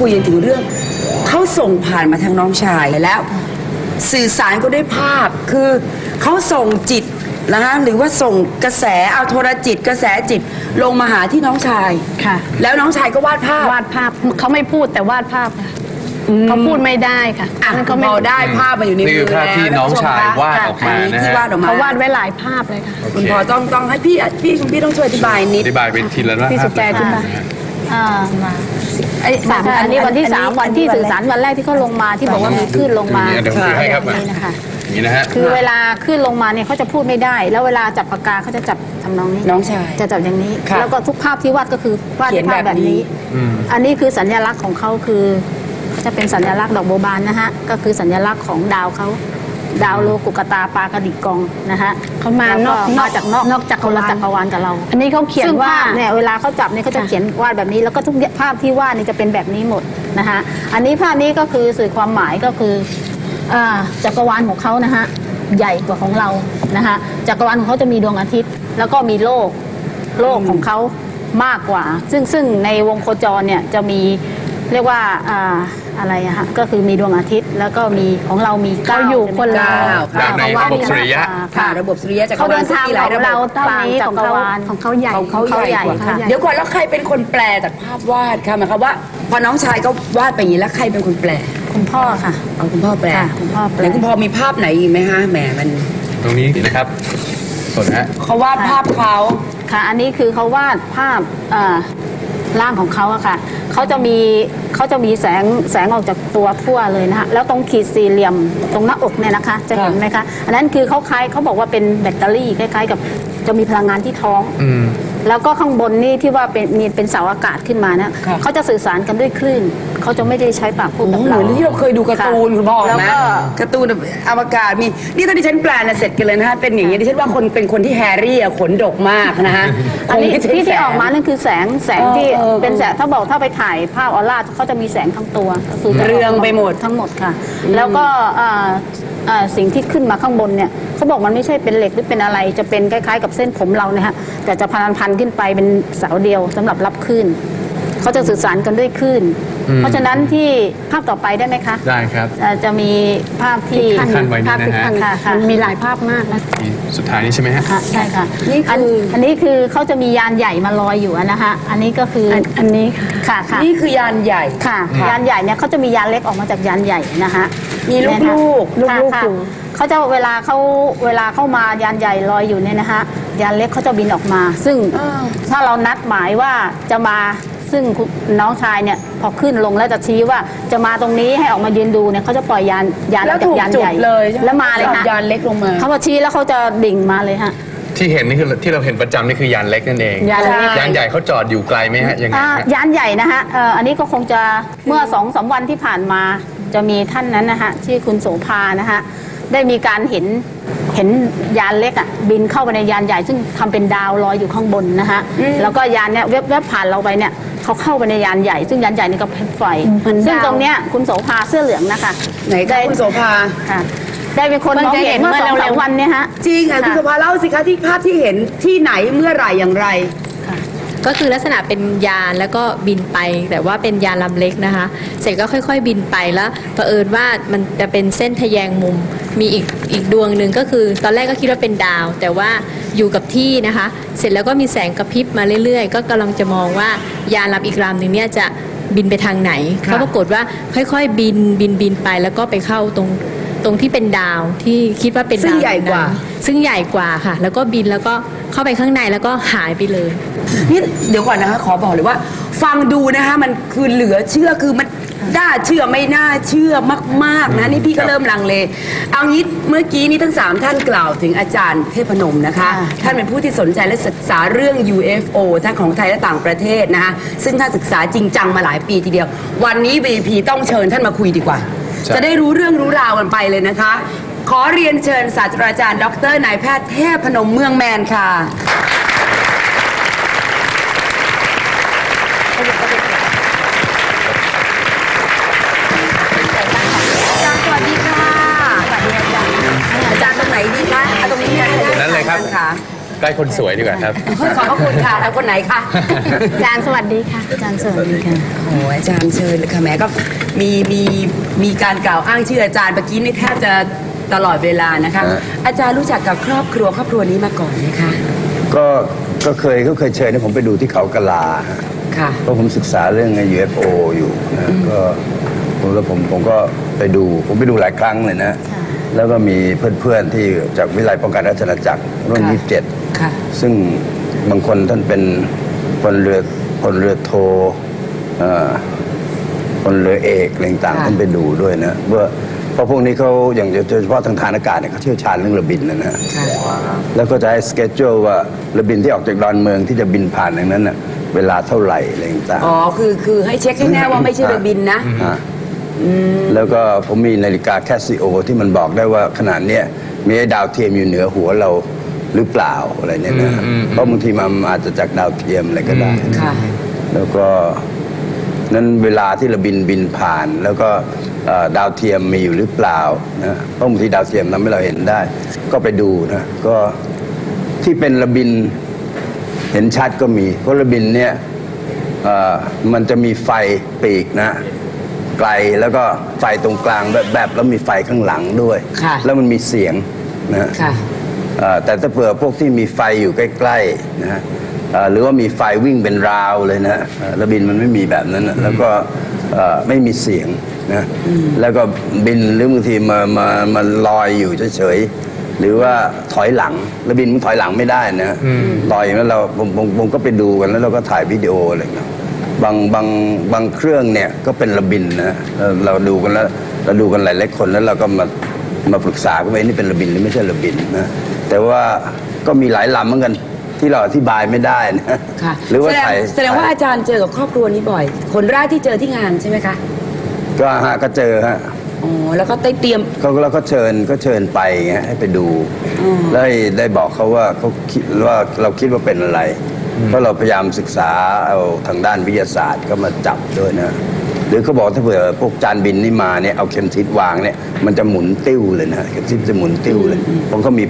คุยกันถึงเรื่องเขาส่งผ่านมาทางน้องชายแล้ว สื่อสารก็ด้วยภาพคือเขาส่งจิตนะคะหรือว่าส่งกระแสเอาโทรจิต กระแสจิตลงมาหาที่น้องชายค่ะ แล้วน้องชายก็วาดภาพวาดภาพเขาไม่พูดแต่วาดภาพค่ะเขาพูดไม่ได้ค่ะอะนั่นเขาเขาไม่พอได้ภาพมาอยู่ในนี่มืคืออภาพที่แล้วน้องชายวาดออกมาอันนี้นะที่ฮะวาดออกมาเขาวาดไว้หลายภาพเลยค่ะ คุณพอต้องต้องให้พี่พี่คุณพี่ต้องช่วยอธิบายนิด อธิบายเป็นทีละภาพพี่สุใจอธิบายอ่า ไอ้สามอันนี้วันที่สามวันที่สื่อสารวันแรกที่เขาลงมาที่บอกว่ามีคลื่นลงมาเดี๋ยวผมถือให้ครับนี่นะคะอย่างนี้นะฮะคือเวลาคลื่นลงมาเนี่ยเขาจะพูดไม่ได้ แล้วเวลาจับปากกาเขาจะจับทำนองนี้น้องชายจะจับอย่างนี้ค่ะแล้วก็ทุกภาพที่วาดก็คือวาดเขียนภาพแบแบบบนี้นี้อืมอันนี้คือสัญลักษณ์ของเขาคือจะเป็นสัญลักษณ์ดอกโบบานนะฮะก็คือสัญลักษณ์ของดาวเขา ดาวโลกุกตาปากระดิกกองนะฮะเขามานอกแล้วมาจากนอกนอกจักรคนละวาลจักรวาลกับเรา อันนี้เขาเขียนซึ่งว่าภพเนี่ยเวลาเขาจับเนี่ยเขาจะเขียนวาดแบบนี้ แล้วก็ทุกภาพที่วาดเนี่ยจะเป็นแบบนี้หมดนะคะอันนี้ภาพนี้ก็คือสื่อความหมายก็คืออ่าจักรวาลของเขานะฮะใหญ่กว่าของเรานะคะจักรวาลของเขาจะมีดวงอาทิตย์ แล้วก็มีโลกโลกของเขามากกว่า ซึ่งซึ่งในวงโคจรเนี่ยจะมีเรียกว่าอ่า อะไรอะฮะก็คือมีดวงอาทิตย์ แล้วก็มีของเรามีเก้าเขาอยู่ใช่ไหมคนละ เก้าแบบในระบบสุริยะ ค่ะ ระบบสุริยะจักรเขาวาเดิลนทางซึ่มีหลายขระองบบเราตามนี้ขจัองกรเขาวาลของเขาใหญ่เขาเขาเขาใหใหญ่ญ่กว่าเขาใหญ่เดี๋ยวก่อนแล้วใครเป็นคนแปลจากภาพวาดคะหมายความว่า พอน้องชายก็วาดไปอย่างนี้แล้วใครเป็นคนแปลคุณพ่อค่ะ เอาคุณพ่อแปลค่ะคุณพ่อแปล ไหนคุณพ่อมีภาพไหนอีกไหมฮะแหมมันตรงนี้นะครับสดนะฮะ เขาวาดภาพเขา ค่ะ อันนี้คือเขาวาดภาพเอ่อร่างของเขาอะค่ะเขาจะมี เขาจะมีแสงแสงออกจากตัวทั่วเลยนะคะแล้วตรงขีดสี่เหลี่ยมตรงหน้าอกเนี่ยนะคะ จะเห็นไหมคะ อันนั้นคือเขาคล้ายเขาบอกว่าเป็นแบตเตอรี่คล้ายๆ กับจะมีพลังงานที่ท้องอืม แล้วก็ข้างบนนี่ที่ว่าเป็นมีเป็นเสาอากาศขึ้นมานะเขาจะสื่อสารกันด้วยคลื่น เขาจะไม่ได้ใช้ปากพูดโอ้กับโหเหเรามือนที่เราเคยดูการ์ตูนค่ะคุณพ่อแล้วไหมก็ การ์ตูนแบบอวกาศมีนี่ถ้าดิฉันแปลนะเสร็จกันเลยนะฮะเป็นอย่างนี้ดิฉันว่าคนเป็นคนที่แฮร์รี่อะขนดกมากนะฮะอันนี้คงไม่ใช่ที่แสที่งออกมานั่นคือแสงแสงเออที่เออเป็นแสงถ้าบอกถ้าไปถ่ายภาพออร่าเขาจะมีแสงทั้งตัวก็คือจะเรืองไปหมด ทั้งหมดค่ะ แล้วก็อ่าอ่าสิ่งที่ขึ้นมาข้างบนเนี่ยเขาบอกมันไม่ใช่เป็นเหล็กหรือเป็นอะไรจะเป็นคล้ายๆ กับเส้นผมเราเนี่ยฮะแต่จะพันพันๆขึ้นไปเป็นเสาเดียวสำหรับรับคลื่นเขาจะสื่อสารกันด้วยคลื่นอืมเพราะฉะนั้นที่ภาพต่อไปได้ไหมคะ ได้ครับอ่าจะมีภาพที่ขั้นไว้นี่ภาพที่นะฮะขั้นค่ะค่ะมันมีหลายภาพมากนะนี่สุดท้ายนี้ใช่ไหมฮะค่ะใช่ค่ะนี่คืออันอันนี้คือเขาจะมียานใหญ่มาลอยอยู่อะนะคะอันนี้ก็คืออนอันนี้ค่ะค่ะค่ะนี่คือยานใหญ่ค่ะค่ะ ยานใหญ่เนี่ยเขาจะมียานเล็กออกมาจากยานใหญ่นะคะมีลูกๆเนี่ยค่ะลูกๆค่ะอยู่เขาจะเวลาเขาเวลาเข้ามายานใหญ่ลอยอยู่เนี่ยนะคะ ยานเล็กเขาจะบินออกมา ซึ่งอ้าวถ้าเรานัดหมายว่าจะมาซึ่งคุณน้องชายเนี่ยพอขึ้นลงแล้วจะชี้ว่าจะมาตรงนี้ให้ออกมายืนดูเนี่ยเขาจะปล่อยยานยานแล้วออกจาถูกกยานจุใหดญ่เลยใช่ไหแล้วมาเลยจอค่ะดยานเล็กลงมาเขามาชี้แล้วเขาจะดิ่งมาเลยฮะที่เห็นนี่คือที่เราเห็นประจำนี่คือยานเล็กนั่นเองยานเล็กยานใหญ่เขาจอดอยู่ไกลไหมฮะยังไงอ่าฮะยานใหญ่นะฮะเอ่ออันนี้ก็คงจะเมื่อสองสามวันที่ผ่านมาจะมีท่านนั้นนะฮะชื่อคุณโสภานะฮะได้มีการเห็น เห็นยานเล็กอะบินเข้าไปในยานใหญ่ซึ่งทำเป็นดาวลอยอยู่ข้างบนนะฮะแล้วก็ยานเนี้ยเว็บเว็บผ่านเราไปเนี่ยเขาเข้าไปในยานใหญ่ ซึ่งยานใหญ่นี่ก็เป็นไฟเหมือนซึ่งดาวตรงเนี้ยคุณโสภาเสื้อเหลืองนะคะไหนคะคุณโสภาค่ะได้เป็นคนเพิ่มงองจะเห็เห็นนเมื่อเมื่อสองสามเร็วๆวันเนี่ยฮะจริงอะค่ะคุณโสภาเล่าสิคะที่ภาพที่เห็นที่ไหนเมื่อไหร่อย่างไร ก็คือลักษณะเป็นยานแล้วก็บินไป แต่ว่าเป็นยานลำเล็กนะคะ เสร็จก็ค่อย ๆ บินไปแล้วเผอิญว่ามันจะเป็นเส้นทะแยงมุม มีอีกอีกดวงหนึ่งก็คือ ตอนแรกก็คิดว่าเป็นดาว แต่ว่าอยู่กับที่นะคะ เสร็จแล้วก็มีแสงกระพริบมาเรื่อยๆ ก็กำลังจะมองว่ายานลำอีกลำหนึ่งเนี่ยจะบินไปทางไหนเขาปรากฏว่าค่อยๆ บินบินบินไปแล้วก็ไปเข้าตรง ตรงที่เป็นดาวที่คิดว่าเป็นซึ่ดางวใหญ่กว่า นั้นซึ่งใหญ่กว่าค่ะ แล้วก็บินแล้วก็เข้าไปข้างในแล้วก็หายไปเลย นี่เดี๋ยวก่อนนะคะขอบอกเลยว่า ฟังดูนะคะมันคือเหลือเชื่อคือมันน่าเชื่อไม่น่าเชื่อมาก ๆนะนี่พี่ก็เริ่มลังเลเอางี้เมื่อกี้นี้ทั้ง3ท่านกล่าวถึงอาจารย์เทพนมนะคะค่ะท่านเป็นผู้ที่สนใจและศึกษาเรื่อง UFO ทั้งของไทยและต่างประเทศนะคะซึ่งท่านศึกษาจริงจังมาหลายปีทีเดียว วันนี้ VP ต้องเชิญท่านมาคุยดีกว่าใช่ จะได้รู้เรื่องรู้ราวกันไปเลยนะคะ ขอเรียนเชิญศาสตราจารย์ ดรนายแพทย์เทพพนมเมืองแมนค่ะ ไหนดีคะเอาตรงนี้นะนั่นเลยครับค่ะใกล้คนสวยดีกว่าครับ ขอบพระคุณค่ะแล้วคนไหนคะอาจารย์สวัสดีค่ะ อาจารย์สวัสดีค่ะโอ้ยอาจารย์เชิญเลยค่ะแหมก็มีมีมีการกล่าวอ้างชื่ออาจารย์เมื่อกี้นี่แทบจะตลอดเวลานะคะ ฮะ อาจารย์รู้จักกับครอบครัวครอบครัวนี้มาก่อนไหมคะก็ก็เคยก็เคยเชิญให้ผมไปดูที่เขากะลาฮะค่ะ เพราะผมศึกษาเรื่อง UFO อยู่นะก็ผมแล้วผมผมก็ไปดูผมไปดูหลายครั้งเลยนะค่ะแล้วก็มีเพื่อนๆที่จากวิไลป้องกันราชอาณาจักรรุ่นค่ะ ยี่สิบเจ็ดค่ะ ซึ่งบางคนท่านเป็นพลเรือพลเรือโทเอ่อพลเรือเอกอะไรต่างค่ะๆท่านไปดูด้วยนะเพื่อเพราะพวกนี้เขาอย่างโดยเฉพาะทางทางอากาศเนี่ยเขาเชี่ยวชาญเรื่องเรือบินนะนะค่ะแล้วก็จะให้สเกจจว่าเรือบินที่ออกจากดอนเมืองที่จะบินผ่านอย่างนั้นน่ะเวลาเท่าไหร่อะไรต่างอ๋อคือคือให้เช็คให้แน่ว่าไม่ใช่เรือบินนะๆฮะแล้วก็ผมมีนาฬิกาแคสซิโอที่มันบอกได้ว่าขนาดเนี้ยมีไอ้ดาวเทียมอยู่เหนือหัวเรา หรือเปล่าอะไรเนี่ยนะอืมอืมเพราะบางทีมันอาจจะจากดาวเทียมอะไรก็ได้ค่ะแล้วก็นั้นเวลาที่เราบินบินผ่าน แล้วก็เอ่อดาวเทียมมีอยู่หรือเปล่านะเพราะบางทีดาวเทียมทำให้เราเห็นได้ ก็ไปดูนะก็ที่เป็นระบินเห็นชัดก็มี เพราะระบินเนี่ยเอ่อมันจะมีไฟปีกนะไกลแล้วก็ไฟตรงกลางแบบแบบแล้วมีไฟข้างหลังด้วยค่ะแล้วมันมีเสียงนะค่ะเอ่อ แต่ถ้าเผื่อพวกที่มีไฟอยู่ใกล้ๆนะฮะเอ่อหรือว่ามีไฟวิ่งเป็นราวเลยนะเอ่อระบินมันไม่มีแบบนั้นนะแล้วก็เอ่อไม่มีเสียงนะแล้วก็บินหรือบางทีมามามาลอยอยู่เฉยๆหรือว่าถอยหลังระบินมันถอยหลังไม่ได้นะลอยแล้วเราผมผมผมก็ไปดูกันแล้วเราก็ถ่ายวิดีโออะไรเงี้ยบางบางบางเครื่องเนี่ยก็เป็นระบินนะเราเราดูกันแล้วเราดูกันหลายๆคนแล้วเราก็มามาปรึกษากันว่านี่เป็นระบินหรือไม่ใช่ระบินนะ แต่ว่าก็มีหลายลำเหมือนกัน ที่เราอธิบายไม่ได้นะค่ะหรือว่าแสดงถ่ายแสดงว่าอาจารย์เจอกับครอบครัวนี้บ่อย คนแรกที่เจอที่งานใช่ไหมคะก็ฮะก็เจอฮะอ๋อแล้วก็ได้เตรียมเขาเราก็เชิญก็เชิญไปไงให้ไปดูแล้วได้ได้บอกเขาว่าเขาคิดว่าเราคิดว่าเป็นอะไร เพราะเราพยายามศึกษาเอาทางด้านวิทยาศาสตร์ก็มาจับด้วยนะ หรือเขาบอกถ้าเผื่อพวกจานบินนี่มาเนี่ยเอาเข็มทิศวางเนี่ยมันจะหมุนติ้วเลยนะเข็มทิศจะหมุนติ้วเลยเพราะเขามี